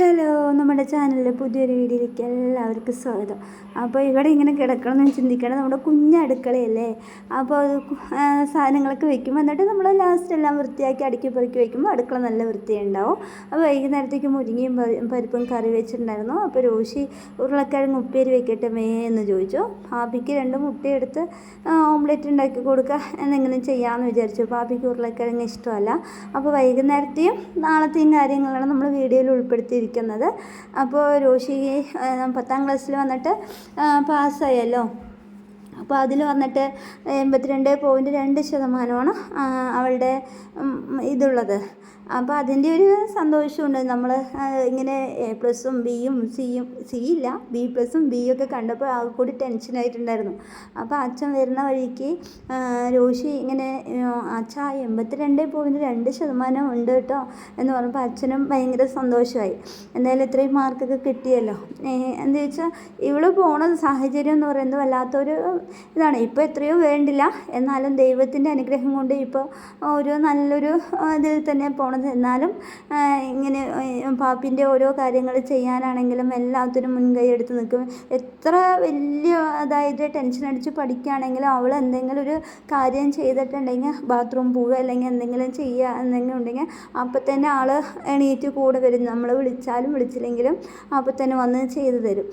Hello നമ്മുടെ ചാനലിലെ പുതിയൊരു വീഡിയോയിലേക്ക് എല്ലാവർക്കും സ്വാഗതം. അപ്പോൾ ഇവിടെ ഇങ്ങനെ കിടക്കണമെന്ന് ചിന്തിക്കണം നമ്മുടെ കുഞ്ഞ അടുക്കളയല്ലേ? അപ്പോൾ അത് സാധനങ്ങളൊക്കെ വെക്കും എന്നിട്ട് നമ്മൾ ലാസ്റ്റ് എല്ലാം വൃത്തിയാക്കി അടുക്കി പെറുക്കി വയ്ക്കുമ്പോൾ അടുക്കള നല്ല വൃത്തിയുണ്ടാവും. അപ്പോൾ വൈകുന്നേരത്തേക്ക് മുരിങ്ങയും പരിപ്പും കറി വെച്ചിട്ടുണ്ടായിരുന്നു. അപ്പോൾ രോഷി ഉരുളക്കിഴങ്ങ് ഉപ്പേരി വെക്കട്ടെ മേ എന്ന് ചോദിച്ചു. പാപ്പിക്ക് രണ്ട് മുട്ടയെടുത്ത് ഓംലെറ്റ് ഉണ്ടാക്കി കൊടുക്കുക എന്തെങ്കിലും ചെയ്യാമെന്ന് വിചാരിച്ചു. പാപ്പിക്ക് ഉരുളക്കിഴങ്ങ് ഇഷ്ടമല്ല. അപ്പോൾ വൈകുന്നേരത്തെയും നാളത്തെയും കാര്യങ്ങളാണ് നമ്മൾ വീഡിയോയിൽ ഉൾപ്പെടുത്തിയിരിക്കുന്നത്. അപ്പോൾ രോഷി പത്താം ക്ലാസ്സിൽ വന്നിട്ട് പാസ്സായല്ലോ. അപ്പോൾ അതിൽ വന്നിട്ട് എൺപത്തിരണ്ട് പോയിന്റ് രണ്ട് ശതമാനമാണ് അവളുടെ ഇതുള്ളത്. അപ്പോൾ അതിന്റെ ഒരു സന്തോഷമുണ്ട്. നമ്മൾ ഇങ്ങനെ എ പ്ലസും ബിയും സിയും സി ഇല്ല ബി പ്ലസും ബി ഒക്കെ കണ്ടപ്പോൾ ആ കൂടി ടെൻഷനായിട്ടുണ്ടായിരുന്നു അപ്പോൾ അച്ഛൻ വരുന്ന വഴിക്ക് രോഷി ഇങ്ങനെ അച്ഛ എൺപത്തിരണ്ട് പോയിന്റ് രണ്ട് ശതമാനം ഉണ്ട് കേട്ടോ എന്ന് പറഞ്ഞപ്പോൾ അച്ഛനും ഭയങ്കര സന്തോഷമായി. എന്തായാലും ഇത്രയും മാർക്കൊക്കെ കിട്ടിയല്ലോ. എന്താ വെച്ചാൽ ഇവൾ പോണ സാഹചര്യം എന്ന് പറയുന്നത് വല്ലാത്തൊരു ഇതാണ്. ഇപ്പോൾ എത്രയോ വേണ്ടില്ല. എന്നാലും ദൈവത്തിന്റെ അനുഗ്രഹം കൊണ്ട് ഇപ്പോൾ ഒരു നല്ലൊരു ഇതിൽ തന്നെ പോണത് എന്നാലും ഇങ്ങനെ പാപ്പിന്റെ ഓരോ കാര്യങ്ങൾ ചെയ്യാനാണെങ്കിലും എല്ലാത്തിനും മുൻകൈ എടുത്ത് നിൽക്കും. എത്ര വലിയ അതായത് ടെൻഷൻ അടിച്ച് പഠിക്കുകയാണെങ്കിലും അവൾ എന്തെങ്കിലും ഒരു കാര്യം ചെയ്തിട്ടുണ്ടെങ്കിൽ ബാത്റൂം പോവുക അല്ലെങ്കിൽ എന്തെങ്കിലും ചെയ്യുക എന്തെങ്കിലും ഉണ്ടെങ്കിൽ അപ്പം തന്നെ ആൾ എണീറ്റ് കൂടെ വരും. നമ്മൾ വിളിച്ചാലും വിളിച്ചില്ലെങ്കിലും അപ്പം തന്നെ വന്ന് ചെയ്തു തരും.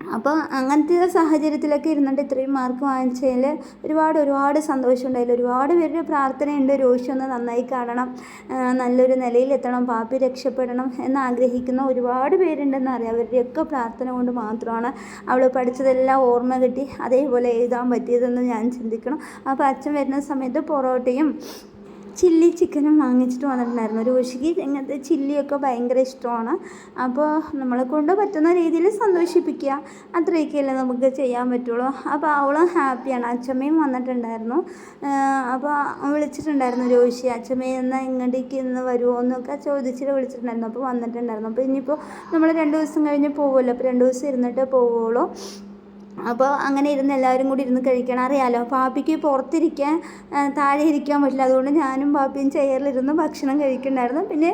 അപ്പോൾ അങ്ങനത്തെ സാഹചര്യത്തിലൊക്കെ ഇരുന്നിട്ട് ഇത്രയും മാർക്ക് വാങ്ങിച്ചതിൽ ഒരുപാട് ഒരുപാട് സന്തോഷമുണ്ടായില്ല. ഒരുപാട് പേരുടെ പ്രാർത്ഥനയുണ്ട് രോഷി ഒന്ന് നന്നായി കാണണം നല്ലൊരു നിലയിൽ നിലയിലെത്തണം പാപ്പി രക്ഷപ്പെടണം എന്ന് ആഗ്രഹിക്കുന്ന ഒരുപാട് പേരുണ്ടെന്ന് അറിയാം. അവരുടെയൊക്കെ പ്രാർത്ഥന കൊണ്ട് മാത്രമാണ് അവൾ പഠിച്ചതെല്ലാം ഓർമ്മ കിട്ടി അതേപോലെ എഴുതാൻ പറ്റിയതെന്ന് ഞാൻ ചിന്തിക്കണം. അപ്പോൾ അച്ഛൻ വരുന്ന സമയത്ത് പൊറോട്ടയും ചില്ലി ചിക്കനും വാങ്ങിച്ചിട്ട് വന്നിട്ടുണ്ടായിരുന്നു. ഒരു ഉഷിക്ക് ഇങ്ങനത്തെ ചില്ലിയൊക്കെ ഭയങ്കര ഇഷ്ടമാണ്. അപ്പോൾ നമ്മളെ കൊണ്ട് പറ്റുന്ന രീതിയിൽ സന്തോഷിപ്പിക്കുക. അത്രയൊക്കെയല്ലേ നമുക്ക് ചെയ്യാൻ പറ്റുള്ളൂ. അപ്പോൾ അവളും ഹാപ്പിയാണ്. അച്ഛമ്മയും വന്നിട്ടുണ്ടായിരുന്നു. അപ്പോൾ വിളിച്ചിട്ടുണ്ടായിരുന്നു രോഷി അച്ഛമ്മയെ എന്നാൽ ഇങ്ങോട്ടേക്ക് ഇന്ന് വരുമോ എന്നൊക്കെ ചോദിച്ചിട്ട് വിളിച്ചിട്ടുണ്ടായിരുന്നു. അപ്പോൾ വന്നിട്ടുണ്ടായിരുന്നു. അപ്പോൾ ഇനിയിപ്പോൾ നമ്മൾ രണ്ട് ദിവസം കഴിഞ്ഞ് പോകുമല്ലോ അപ്പോൾ രണ്ട് ദിവസം ഇരുന്നിട്ട് പോവുള്ളൂ. അപ്പോൾ അങ്ങനെ ഇരുന്ന് എല്ലാവരും കൂടി ഇരുന്ന് കഴിക്കണം. അറിയാലോ പാപ്പിക്ക് പുറത്തിരിക്കാൻ താഴെ ഇരിക്കാൻ പറ്റില്ല. അതുകൊണ്ട് ഞാനും പാപ്പിയും ചെയറിലിരുന്ന് ഭക്ഷണം കഴിക്കണ്ടായിരുന്നു പിന്നെ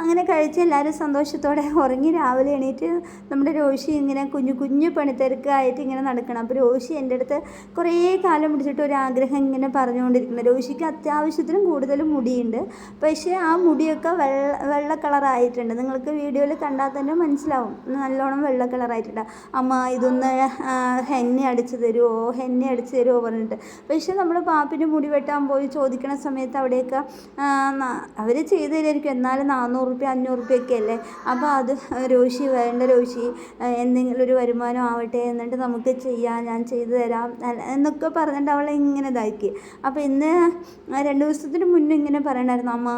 അങ്ങനെ കഴിച്ച് എല്ലാവരും സന്തോഷത്തോടെ ഉറങ്ങി രാവിലെ എണീറ്റ് നമ്മുടെ രോഷി ഇങ്ങനെ കുഞ്ഞു കുഞ്ഞു പണിത്തിരക്കായിട്ട് ഇങ്ങനെ നടക്കണം. അപ്പോൾ രോഷി എന്റെ അടുത്ത് കുറേ കാലം പിടിച്ചിട്ട് ഒരു ആഗ്രഹം ഇങ്ങനെ പറഞ്ഞുകൊണ്ടിരിക്കുന്നത് രോഷിക്ക് അത്യാവശ്യത്തിനും കൂടുതൽ മുടിയുണ്ട്. പക്ഷേ ആ മുടിയൊക്കെ വെള്ള വെള്ള കളറായിട്ടുണ്ട്. നിങ്ങൾക്ക് വീഡിയോയിൽ കണ്ടാൽ തന്നെ മനസ്സിലാവും. നല്ലോണം വെള്ള കളറായിട്ടുണ്ട്. അമ്മ ഇതൊന്ന് ആ, അടിച്ചു തരുമോ എന്നെ അടിച്ച് തരുമോ പറഞ്ഞിട്ട്. പക്ഷേ നമ്മൾ പാപ്പിന്റെ മുടി വെട്ടാൻ പോയി ചോദിക്കണ സമയത്ത് അവിടെയൊക്കെ അവർ ചെയ്തു തരുമായിരിക്കും എന്നാലും നാനൂറ് റുപ്യ അഞ്ഞൂറ് റുപ്യൊക്കെ അല്ലേ? അപ്പോൾ അത് രോഷി വേണ്ട രോഷി എന്തെങ്കിലും ഒരു വരുമാനം ആവട്ടെ എന്നിട്ട് നമുക്ക് ചെയ്യാം ഞാൻ ചെയ്തു തരാം എന്നൊക്കെ പറഞ്ഞിട്ട് അവളെ ഇങ്ങനെ ഇതാക്കി. അപ്പോൾ ഇന്ന് രണ്ട് ദിവസത്തിന് മുന്നേ ഇങ്ങനെ പറയണമായിരുന്നു അമ്മ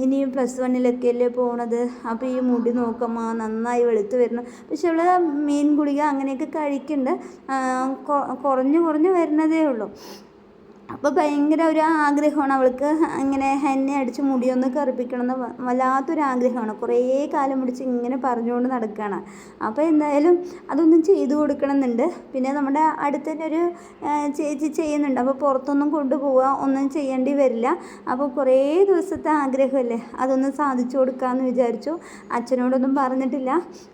ഇനി പ്ലസ് വണ്ണിലൊക്കെ അല്ലേ പോണത്? അപ്പോൾ ഈ മുടി നോക്കമ്മ നന്നായി വെളുത്ത് വരണം. പക്ഷെ അവൾ മീൻ ഗുളിക അങ്ങനെയൊക്കെ കഴിക്കുന്നുണ്ട് കുറഞ്ഞു കുറഞ്ഞു വരുന്നതേ ഉള്ളൂ. അപ്പോൾ ഭയങ്കര ഒരു ആഗ്രഹമാണ് അവൾക്ക് ഇങ്ങനെ എന്നെ അടിച്ച് മുടിയൊന്ന് കറുപ്പിക്കണമെന്ന് വല്ലാത്തൊരു ആഗ്രഹമാണ്. കുറേ കാലം പിടിച്ച് ഇങ്ങനെ പറഞ്ഞുകൊണ്ട് നടക്കുകയാണ്. അപ്പോൾ എന്തായാലും അതൊന്നും ചെയ്തു കൊടുക്കണമെന്നുണ്ട്. പിന്നെ നമ്മുടെ അടുത്ത് തന്നെ ഒരു ചേച്ചി ചെയ്യുന്നുണ്ട്. അപ്പോൾ പുറത്തൊന്നും കൊണ്ടുപോവുക ഒന്നും ചെയ്യേണ്ടി വരില്ല. അപ്പോൾ കുറേ ദിവസത്തെ ആഗ്രഹമല്ലേ അതൊന്ന് സാധിച്ചു കൊടുക്കാമെന്ന് വിചാരിച്ചു. അച്ഛനോടൊന്നും പറഞ്ഞിട്ടില്ല.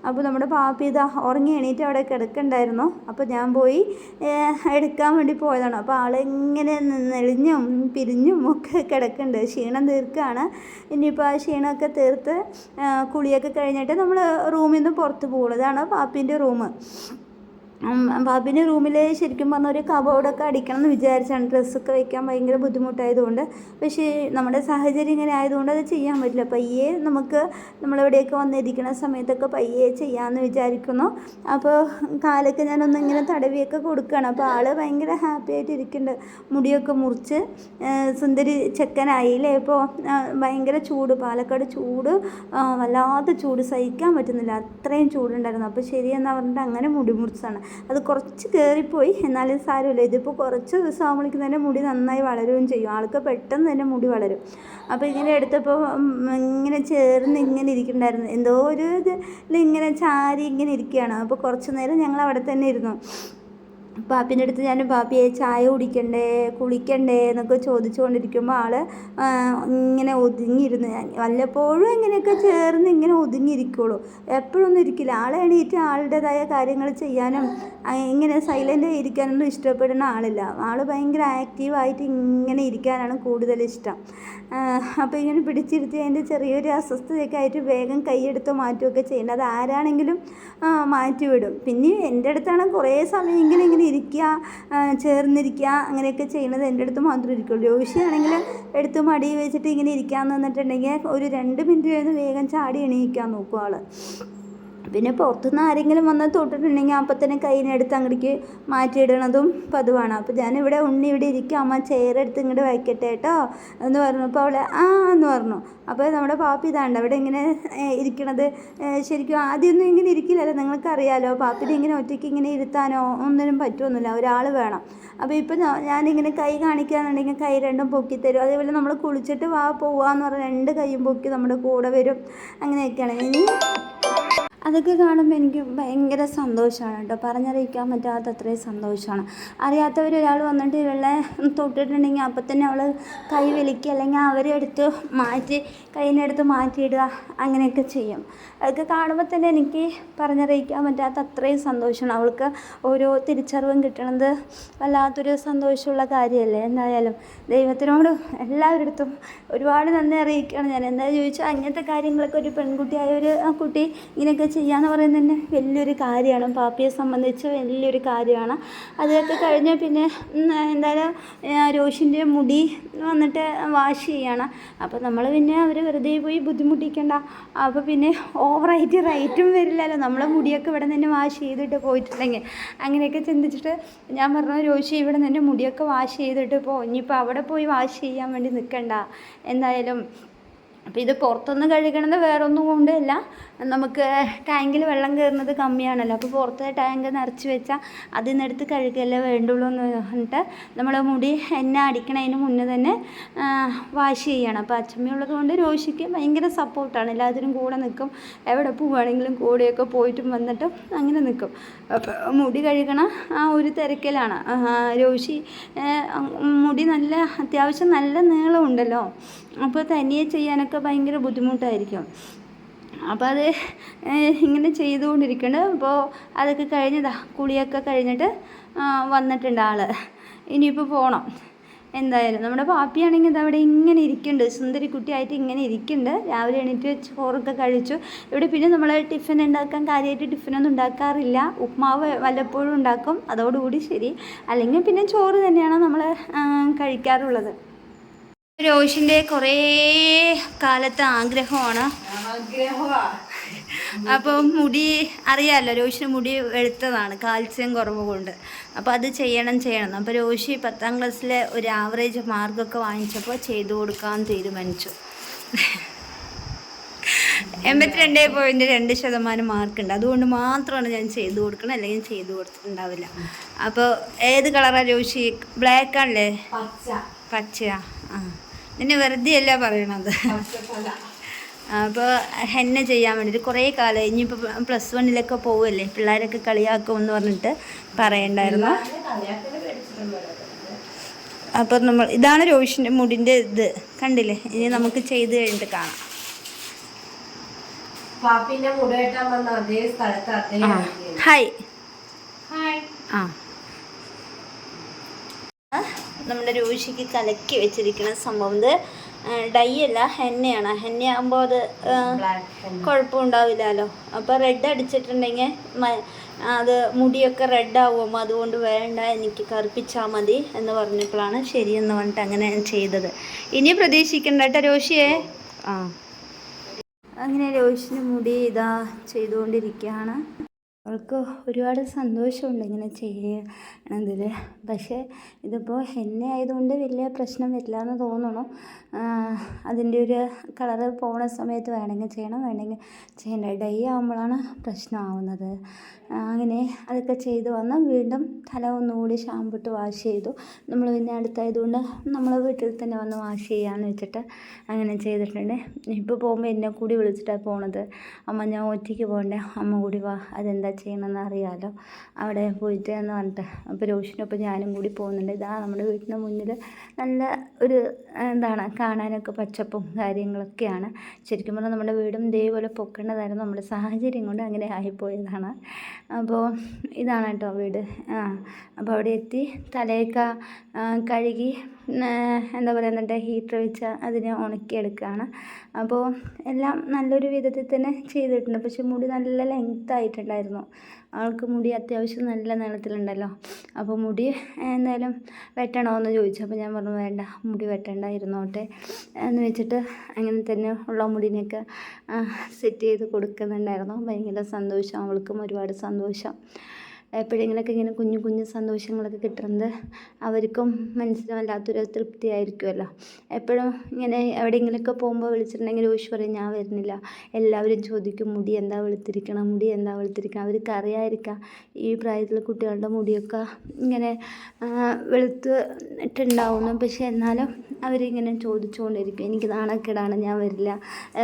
അപ്പോൾ നമ്മുടെ പാപ്പി ഇതാ ഉറങ്ങി എണീറ്റ് അവിടെ കിടക്കണ്ടായിരുന്നു. അപ്പോൾ ഞാൻ പോയി എടുക്കാൻ വേണ്ടി പോയതാണ്. അപ്പോൾ ആൾ ഇങ്ങനെ നെളിഞ്ഞും പിരിഞ്ഞും ഒക്കെ കിടക്കുന്നുണ്ട്. ക്ഷീണം തീർക്കുകയാണ് ഇനിയിപ്പോൾ ആ ക്ഷീണമൊക്കെ തീർത്ത് കുളിയൊക്കെ കഴിഞ്ഞിട്ട് നമ്മൾ റൂമിൽ നിന്ന് പുറത്ത് പോകുള്ളൂ ഇതാണ് പാപ്പിന്റെ റൂം. ബാബിന്റെ റൂമിൽ ശരിക്കും പറഞ്ഞാൽ ഒരു കബോർഡൊക്കെ അടിക്കണം എന്ന് വിചാരിച്ചാണ് ഡ്രസ്സൊക്കെ വയ്ക്കാൻ ഭയങ്കര ബുദ്ധിമുട്ടായതുകൊണ്ട്. പക്ഷേ നമ്മുടെ സാഹചര്യം ഇങ്ങനെ ആയതുകൊണ്ട് അത് ചെയ്യാൻ പറ്റില്ല. പയ്യെ നമുക്ക് നമ്മളെവിടെയൊക്കെ വന്നിരിക്കുന്ന സമയത്തൊക്കെ പയ്യെ ചെയ്യാമെന്ന് വിചാരിക്കുന്നു. അപ്പോൾ കാലൊക്കെ ഞാനൊന്ന് ഇങ്ങനെ തടവിയൊക്കെ കൊടുക്കുകയാണ്. അപ്പോൾ ആൾ ഭയങ്കര ഹാപ്പി ആയിട്ട് ഇരിക്കുന്നുണ്ട്. മുടിയൊക്കെ മുറിച്ച് സുന്ദരി ചെക്കനായില്ലേ ഇപ്പോൾ ഭയങ്കര ചൂട്. പാലക്കാട് ചൂട് വല്ലാത്ത ചൂട്. സഹിക്കാൻ പറ്റുന്നില്ല. അത്രയും ചൂടുണ്ടായിരുന്നു. അപ്പോൾ ശരിയെന്ന് പറഞ്ഞിട്ട് അങ്ങനെ മുടി മുറിച്ചാണ് അത് കുറച്ച് കയറിപ്പോയി എന്നാലും സാരമില്ല. ഇതിപ്പോൾ കുറച്ച് ദിവസം ആകുമ്പോഴേക്കും തന്നെ മുടി നന്നായി വളരുകയും ചെയ്യും. ആൾക്ക് പെട്ടെന്ന് തന്നെ മുടി വളരും. അപ്പോൾ ഇങ്ങനെ എടുത്തപ്പോൾ ഇങ്ങനെ ചേർന്ന് ഇങ്ങനെ ഇരിക്കണ്ടായിരുന്നു. എന്തോ ഒരു ഇതിൽ ഇങ്ങനെ ചാരി ഇങ്ങനെ ഇരിക്കുകയാണ്. അപ്പോൾ കുറച്ച് നേരം ഞങ്ങൾ അവിടെ തന്നെ ഇരുന്നു. പാപ്പിന്റെ അടുത്ത് ഞാൻ പാപ്പിയെ ചായ കുടിക്കണ്ടേ? കുളിക്കണ്ടേ? എന്നൊക്കെ ചോദിച്ചുകൊണ്ടിരിക്കുമ്പോൾ ആൾ ഇങ്ങനെ ഒതുങ്ങിയിരുന്നു ഞാൻ. വല്ലപ്പോഴും ഇങ്ങനെയൊക്കെ ചേർന്ന് ഇങ്ങനെ ഒതുങ്ങിയിരിക്കുള്ളൂ. എപ്പോഴൊന്നും ഇരിക്കില്ല. ആൾ എണീറ്റ് ആളുടേതായ കാര്യങ്ങൾ ചെയ്യാനും ഇങ്ങനെ സൈലന്റ് ഇരിക്കാനൊന്നും ഇഷ്ടപ്പെടുന്ന ആളില്ല. ആൾ ഭയങ്കര ആക്റ്റീവായിട്ട് ഇങ്ങനെ ഇരിക്കാനാണ് കൂടുതൽ ഇഷ്ടം. അപ്പോൾ ഇങ്ങനെ പിടിച്ചിരുത്തി അതിന്റെ ചെറിയൊരു അസ്വസ്ഥതയൊക്കെ ആയിട്ട് വേഗം കൈയെടുത്ത് മാറ്റുകയൊക്കെ ചെയ്യുന്നത്. അത് ആരാണെങ്കിലും മാറ്റിവിടും. പിന്നെ എന്റെ അടുത്താണ് കുറേ സമയമെങ്കിലും ഇങ്ങനെ ഇരിക്കുക ചേർന്നിരിക്കുക അങ്ങനെയൊക്കെ ചെയ്യുന്നത് എന്റെ അടുത്ത് മാത്രമേ ഇരിക്കുള്ളൂ. രോഷിയാണെങ്കിൽ എടുത്ത് മടി വെച്ചിട്ട് ഇങ്ങനെ ഇരിക്കാൻ നിന്നിട്ടുണ്ടെങ്കിൽ ഒരു രണ്ട് മിനിറ്റ് കഴിഞ്ഞ് വേഗം ചാടി എണീക്കാൻ നോക്കുക ആൾ പിന്നെ പുറത്തുനിന്ന് ആരെങ്കിലും വന്ന് തൊട്ടിട്ടുണ്ടെങ്കിൽ അപ്പം തന്നെ കയ്യിനെടുത്ത് അങ്ങോട്ടേക്ക് മാറ്റിയിടണതും പതിവാണ്. അപ്പോൾ ഞാനിവിടെ ഉണ്ണി ഇവിടെ ഇരിക്കും. അമ്മ ചെയറെടുത്ത് ഇങ്ങോട്ട് വയ്ക്കട്ടെ കേട്ടോ എന്ന് പറഞ്ഞു. അപ്പോൾ അവളെ ആ എന്ന് പറഞ്ഞു. അപ്പോൾ നമ്മുടെ പാപ്പി ഇതാണ്ട് അവിടെ ഇങ്ങനെ ഇരിക്കണത്. ശരിക്കും ആദ്യമൊന്നും ഇങ്ങനെ ഇരിക്കില്ലല്ലോ. നിങ്ങൾക്കറിയാലോ പാപ്പിനെ ഇങ്ങനെ ഒറ്റയ്ക്ക് ഇങ്ങനെ ഇരുത്താനോ ഒന്നിനും പറ്റുമൊന്നുമില്ല ഒരാൾ വേണം. അപ്പോൾ ഇപ്പം ഞാനിങ്ങനെ കൈ കാണിക്കുകയാണെന്നുണ്ടെങ്കിൽ കൈ രണ്ടും പൊക്കി തരും. അതേപോലെ നമ്മൾ കുളിച്ചിട്ട് വാ പോവാന്ന് പറഞ്ഞാൽ രണ്ട് കൈയും പൊക്കി നമ്മുടെ കൂടെ വരും. അങ്ങനെയൊക്കെയാണ്. ഇനി അതൊക്കെ കാണുമ്പോൾ എനിക്ക് ഭയങ്കര സന്തോഷമാണ് കേട്ടോ. പറഞ്ഞറിയിക്കാൻ പറ്റാത്ത അത്രയും സന്തോഷമാണ് അറിയാത്തവർ ഒരാൾ വന്നിട്ട് ഇവളെ തൊട്ടിട്ടുണ്ടെങ്കിൽ അപ്പം തന്നെ അവൾ കൈ വലിക്കുക അല്ലെങ്കിൽ അവരെ എടുത്ത് മാറ്റി കൈയിനെടുത്ത് മാറ്റിയിടുക അങ്ങനെയൊക്കെ ചെയ്യും. അതൊക്കെ കാണുമ്പോൾ തന്നെ എനിക്ക് പറഞ്ഞറിയിക്കാൻ പറ്റാത്ത അത്രയും സന്തോഷമാണ് അവൾക്ക് ഓരോ തിരിച്ചറിവും കിട്ടണത് വല്ലാത്തൊരു സന്തോഷമുള്ള കാര്യമല്ലേ എന്തായാലും. ദൈവത്തിനോട് എല്ലാവരുടെ അടുത്തും ഒരുപാട് നന്ദി അറിയിക്കുകയാണ് ഞാൻ. എന്താ ചോദിച്ചാൽ അങ്ങനത്തെ കാര്യങ്ങളൊക്കെ ഒരു പെൺകുട്ടിയായ ഒരു കുട്ടി ഇങ്ങനെയൊക്കെ ചെയ്യാന്ന് പറയുന്നത് തന്നെ വലിയൊരു കാര്യമാണ്. പാപ്പിയെ സംബന്ധിച്ച് വലിയൊരു കാര്യമാണ്. അതൊക്കെ കഴിഞ്ഞ് പിന്നെ എന്തായാലും രോഷിന്റെ മുടി വന്നിട്ട് വാഷ് ചെയ്യണം. അപ്പോൾ നമ്മൾ പിന്നെ അവർ വെറുതെ പോയി ബുദ്ധിമുട്ടിക്കണ്ട. അപ്പോൾ പിന്നെ ഓവറായിട്ട് റൈറ്റും വരില്ലല്ലോ. നമ്മളെ മുടിയൊക്കെ ഇവിടെ നിന്ന് വാഷ് ചെയ്തിട്ട് പോയിട്ടുണ്ടെങ്കിൽ. അങ്ങനെയൊക്കെ ചിന്തിച്ചിട്ട് ഞാൻ പറഞ്ഞു രോഷി ഇവിടെ നിന്ന് മുടിയൊക്കെ വാഷ് ചെയ്തിട്ട് പോ. ഇനിയിപ്പോൾ അവിടെ പോയി വാഷ് ചെയ്യാൻ വേണ്ടി നിൽക്കണ്ട എന്തായാലും അപ്പോൾ ഇത് പുറത്തുനിന്ന് കഴുകണത് വേറൊന്നും കൊണ്ടല്ല. നമുക്ക് ടാങ്കിൽ വെള്ളം കയറുന്നത് കമ്മിയാണല്ലോ. അപ്പോൾ പുറത്തെ ടാങ്ക് നിറച്ച് വെച്ചാൽ അതിൽ നിന്നെടുത്ത് കഴുകല്ലേ വേണ്ടുള്ളൂ എന്ന് പറഞ്ഞിട്ട് നമ്മൾ മുടി എണ്ണ അടിക്കണതിന് മുന്നേ തന്നെ വാഷ് ചെയ്യണം. അപ്പോൾ അച്ചമ്മയുള്ളത് കൊണ്ട് രോഷിക്ക്. ഭയങ്കര സപ്പോർട്ടാണ് എല്ലാത്തിനും കൂടെ നിൽക്കും എവിടെ പോവുകയാണെങ്കിലും കൂടെയൊക്കെ പോയിട്ടും വന്നിട്ടും അങ്ങനെ നിൽക്കും അപ്പോൾ മുടി കഴുകണ ആ ഒരു തിരക്കിലാണ്. രോഷി മുടി നല്ല അത്യാവശ്യം നല്ല നീളമുണ്ടല്ലോ. അപ്പോൾ തനിയെ ചെയ്യാനൊക്കെ ഭയങ്കര ബുദ്ധിമുട്ടായിരിക്കും. അപ്പോൾ അത് ഇങ്ങനെ ചെയ്തുകൊണ്ടിരിക്കുന്നുണ്ട് അപ്പോൾ അതൊക്കെ കഴിഞ്ഞതാ കുളിയൊക്കെ കഴിഞ്ഞിട്ട് വന്നിട്ടുണ്ട് ആൾ ഇനിയിപ്പോൾ പോകണം എന്തായാലും നമ്മുടെ പാപ്പിയാണെങ്കിൽ അവിടെ ഇങ്ങനെ ഇരിക്കുന്നുണ്ട്. സുന്ദരി കുട്ടിയായിട്ട് ഇങ്ങനെ ഇരിക്കുന്നുണ്ട്. രാവിലെ എണീറ്റ് ചോറൊക്കെ കഴിച്ചു. ഇവിടെ പിന്നെ നമ്മൾ ടിഫിൻ ഉണ്ടാക്കാൻ കാര്യമായിട്ട് ടിഫിനൊന്നും ഉണ്ടാക്കാറില്ല. ഉപ്മാവ് വല്ലപ്പോഴും ഉണ്ടാക്കും. അതോടുകൂടി ശരി. അല്ലെങ്കിൽ പിന്നെ ചോറ് തന്നെയാണ് നമ്മൾ കഴിക്കാറുള്ളത്. രോഷിന്റെ കുറേ കാലത്തെ ആഗ്രഹമാണ്. അപ്പോൾ മുടി അറിയാലോ രോഷിന് മുടി വെളുത്തതാണ് കാൽസ്യം കുറവ് കൊണ്ട് അപ്പോൾ അത് ചെയ്യണം ചെയ്യണം. അപ്പോൾ രോഷി പത്താം ക്ലാസ്സിലെ ഒരു ആവറേജ് മാർക്കൊക്കെ വാങ്ങിച്ചപ്പോൾ ചെയ്തു കൊടുക്കാൻ തീരുമാനിച്ചു. എൺപത്തിരണ്ട് പോയിന്റ് രണ്ട് ശതമാനം മാർക്കുണ്ട്. അതുകൊണ്ട് മാത്രമാണ് ഞാൻ ചെയ്തു കൊടുക്കണം അല്ലെങ്കിൽ ചെയ്തു കൊടുത്തിട്ടുണ്ടാവില്ല. അപ്പോൾ ഏത് കളറാ രോഷി ബ്ലാക്ക് ആണല്ലേ? പച്ചയാ. ആ. നിന്നെ വെറുതെ അല്ല പറയണത് അപ്പോൾ ഹെന്ന ചെയ്യാൻ വേണ്ടിയിട്ട് കുറേ കാലം ഇനിയിപ്പോൾ പ്ലസ് വണ്ണിലൊക്കെ പോവുമല്ലേ പിള്ളേരൊക്കെ കളിയാക്കുമെന്ന് പറഞ്ഞിട്ട് പറയണ്ടായിരുന്നു. അപ്പോൾ നമ്മൾ ഇതാണ് രോഹിഷിന്റെ മുടിന്റെ ഇത്. കണ്ടില്ലേ? ഇനി നമുക്ക് ചെയ്ത് കഴിഞ്ഞിട്ട് കാണാം. പാപ്പിന്റെ മുടി വെട്ടാൻ വന്ന അതേ സ്ഥലത്ത് അതേ ഹായ് ഹായ് ആ. നമ്മുടെ രോഷിക്ക് കലക്കി വെച്ചിരിക്കുന്ന സംഭവം ഇത് ഡൈ അല്ല ഹെന്നയാണ്. ഹെന്നയാകുമ്പോൾ അത് ആ, ഉണ്ടാവില്ലല്ലോ കുഴപ്പമുണ്ടാവില്ലല്ലോ അപ്പോൾ റെഡ് അടിച്ചിട്ടുണ്ടെങ്കിൽ അത് മുടിയൊക്കെ റെഡ് ആവും. അതുകൊണ്ട് വേണ്ട എനിക്ക് കറുപ്പിച്ചാൽ മതി എന്ന് പറഞ്ഞപ്പോഴാണ് ശരിയെന്ന് പറഞ്ഞിട്ട് അങ്ങനെ ഞാൻ ചെയ്തത്. ഇനി പ്രതീക്ഷിക്കണ്ട കേട്ടോ രോഷിയെ. ആ. അങ്ങനെ രോഷിന് മുടി ഇതാ ചെയ്തുകൊണ്ടിരിക്കുകയാണ്. അവൾക്ക് ഒരുപാട് സന്തോഷമുണ്ട് ഇങ്ങനെ ചെയ്യണതിൽ പക്ഷേ ഇതിപ്പോൾ എന്നെ ആയതുകൊണ്ട് വലിയ പ്രശ്നം വരില്ല എന്ന് തോന്നണു. അതിന്റെ ഒരു കളറ് പോണ സമയത്ത് വേണമെങ്കിൽ ചെയ്യണം വേണമെങ്കിൽ ചെയ്യണ്ട. ഡൈ ആകുമ്പോഴാണ് പ്രശ്നമാവുന്നത്. അങ്ങനെ അതൊക്കെ ചെയ്ത് വന്ന് വീണ്ടും തല ഒന്നുകൂടി ഷാമ്പിട്ട് വാഷ് ചെയ്തു. നമ്മൾ പിന്നെ അടുത്തായതുകൊണ്ട് നമ്മൾ വീട്ടിൽ തന്നെ വന്ന് വാഷ് ചെയ്യാമെന്ന് വെച്ചിട്ട് അങ്ങനെ ചെയ്തിട്ടുണ്ട്. ഇപ്പോൾ പോകുമ്പോൾ എന്നെ കൂടി വിളിച്ചിട്ടാണ് പോണത്. അമ്മ ഞാൻ ഒറ്റയ്ക്ക് പോകണ്ടേ? അമ്മ കൂടി വാ. അതെന്താ ചെയ്യണമെന്ന് അറിയാമല്ലോ അവിടെ പോയിട്ട് എന്ന് പറഞ്ഞിട്ട്. അപ്പോൾ രോഷിനൊപ്പം ഞാനും കൂടി പോകുന്നുണ്ട്. ഇതാ നമ്മുടെ വീട്ടിന് മുന്നിൽ നല്ല ഒരു എന്താണ് കാണാനൊക്കെ പച്ചപ്പും കാര്യങ്ങളൊക്കെയാണ്. ശരിക്കും പറഞ്ഞാൽ നമ്മുടെ വീടും ഇതേപോലെ പൊക്കേണ്ടതായിരുന്നു. നമ്മുടെ സാഹചര്യം കൊണ്ട് അങ്ങനെ ആയിപ്പോയതാണ്. അപ്പോൾ ഇതാണ് കേട്ടോ വീട്. ആ അപ്പോൾ അവിടെ എത്തി തലയൊക്കെ കഴുകി എന്താ പറയുക എന്നിട്ട് ഹീറ്റർ വെച്ച് അതിനെ ഉണക്കി ഉണക്കിയെടുക്കുകയാണ്. അപ്പോൾ എല്ലാം നല്ലൊരു വിധത്തിൽ തന്നെ ചെയ്തിട്ടുണ്ട്. പക്ഷെ മുടി നല്ല ലെങ്ത് ആയിട്ടുണ്ടായിരുന്നു. ആൾക്ക് മുടി അത്യാവശ്യം നല്ല നീളത്തിലുണ്ടല്ലോ. അപ്പോൾ മുടി എന്തായാലും വെട്ടണോ എന്ന് ചോദിച്ചു. അപ്പോൾ ഞാൻ പറഞ്ഞു വേണ്ട മുടി വെട്ടണ്ട ഇരുന്നോട്ടെ. എന്ന് വെച്ചിട്ട് അങ്ങനെ തന്നെ ഉള്ള മുടിനെയൊക്കെ സെറ്റ് ചെയ്ത് കൊടുക്കുന്നുണ്ടായിരുന്നു. ഭയങ്കര സന്തോഷം. അവൾക്കും ഒരുപാട് സന്തോഷം. എപ്പോഴെങ്കിലൊക്കെ ഇങ്ങനെ കുഞ്ഞു കുഞ്ഞു സന്തോഷങ്ങളൊക്കെ കിട്ടുന്നത് അവർക്കും മനസ്സിന് വല്ലാത്തൊരു തൃപ്തി ആയിരിക്കുമല്ലോ എപ്പോഴും ഇങ്ങനെ എവിടെയെങ്കിലുമൊക്കെ പോകുമ്പോൾ വിളിച്ചിട്ടുണ്ടെങ്കിൽ രോഷി പറയും ഞാൻ വരുന്നില്ല. എല്ലാവരും ചോദിക്കും മുടി എന്താ വെളുത്തിരിക്കണം? മുടി എന്താ വെളുത്തിരിക്കണം? അവർക്ക് അറിയാതിരിക്കാം. ഈ പ്രായത്തിലെ കുട്ടികളുടെ മുടിയൊക്കെ ഇങ്ങനെ വെളുത്തിട്ടുണ്ടാവുന്നു. പക്ഷെ എന്നാലും അവരിങ്ങനെ ചോദിച്ചുകൊണ്ടിരിക്കും എനിക്ക് നാണക്കേടാണ് ഞാൻ വരില്ല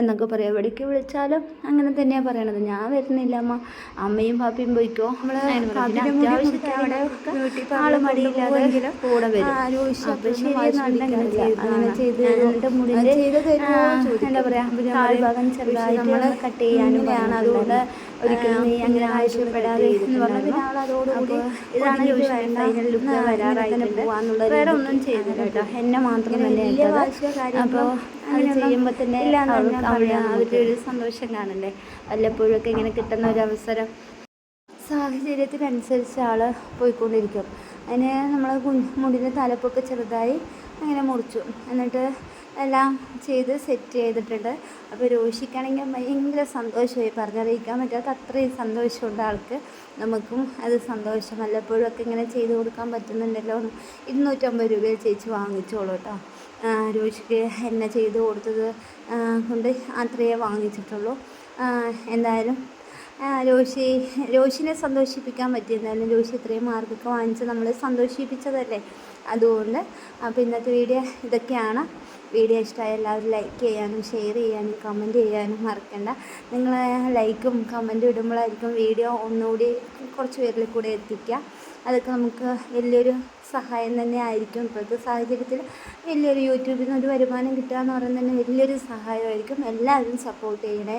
എന്നൊക്കെ പറയും. എവിടേക്ക് വിളിച്ചാലും അങ്ങനെ തന്നെയാണ് പറയണത്. ഞാൻ വരുന്നില്ല അമ്മ അമ്മയും പാപ്പയും പോയിക്കോ? അവിടെയൊക്കെ ആൾ മടിയില്ലാതെ കൂടെ വരും. അങ്ങനെ ചെയ്തു എന്നിട്ട് എന്താ താഴ്ഭാഗം ചെറുതായിട്ട് കട്ട് ചെയ്യാനും അതുകൊണ്ട് ഒരിക്കലും അങ്ങനെ ആവശ്യപ്പെടാതെ എന്ന് പറഞ്ഞു പിന്നെ അതോടുകൂടി ഇതാണ് ഫൈനൽ ലുക്ക് വരാറായിട്ടുണ്ട്. വേറെ ഒന്നും ചെയ്തില്ല കേട്ടോ. എന്നെ മാത്രം തന്നെ അപ്പോൾ അങ്ങനെ ചെയ്യുമ്പോൾ തന്നെ അവരുടെ ഒരു സന്തോഷം കാണണ്ടേ? വല്ലപ്പോഴൊക്കെ ഇങ്ങനെ കിട്ടുന്ന ഒരു അവസരം സാഹചര്യത്തിനനുസരിച്ച് പോയിക്കൊണ്ടിരിക്കും. അതിന് നമ്മൾ മുടിന്റെ തലപ്പൊക്കെ ചെറുതായി അങ്ങനെ മുറിച്ചു. എന്നിട്ട് എല്ലാം ചെയ്ത് സെറ്റ് ചെയ്തിട്ടുണ്ട്. അപ്പോൾ രോഷിക്കാണെങ്കിൽ ഭയങ്കര സന്തോഷമായി. പറഞ്ഞറിയിക്കാൻ പറ്റാത്ത അത്രയും സന്തോഷമുണ്ട് ആൾക്ക് നമുക്കും അത് സന്തോഷം. വല്ലപ്പോഴൊക്കെ ഇങ്ങനെ ചെയ്ത് കൊടുക്കാൻ പറ്റുന്നുണ്ടല്ലോ ഇരുന്നൂറ്റമ്പത് രൂപയിൽ ചേച്ചി വാങ്ങിച്ചോളൂ കേട്ടോ. രോഷിക്ക് എന്നെ ചെയ്ത് കൊടുത്തത് കൊണ്ട് അത്രയേ വാങ്ങിച്ചിട്ടുള്ളൂ. എന്തായാലും രോഷി രോഷിനെ സന്തോഷിപ്പിക്കാൻ പറ്റിയിരുന്നല്ലോ രോഷി ഇത്രയും മാർക്കൊക്കെ വാങ്ങിച്ച് നമ്മൾ സന്തോഷിപ്പിച്ചതല്ലേ? അതുകൊണ്ട് അപ്പോൾ ഇന്നത്തെ വീഡിയോ ഇതൊക്കെയാണ്. വീഡിയോ ഇഷ്ടമായ എല്ലാവരും ലൈക്ക് ചെയ്യാനും ഷെയർ ചെയ്യാനും കമന്റ് ചെയ്യാനും മറക്കണ്ട. നിങ്ങൾ ലൈക്കും കമന്റും ഇടുമ്പോഴായിരിക്കും വീഡിയോ ഒന്നുകൂടി കുറച്ച് പേരിൽ കൂടെ എത്തിക്കുക. അതൊക്കെ നമുക്ക് വലിയൊരു സഹായം തന്നെ ആയിരിക്കും. ഇപ്പോഴത്തെ സാഹചര്യത്തിൽ വലിയൊരു യൂട്യൂബിൽ നിന്ന് ഒരു വരുമാനം കിട്ടുക എന്ന് പറയുന്നത് തന്നെ വലിയൊരു സഹായമായിരിക്കും. എല്ലാവരും സപ്പോർട്ട് ചെയ്യണേ.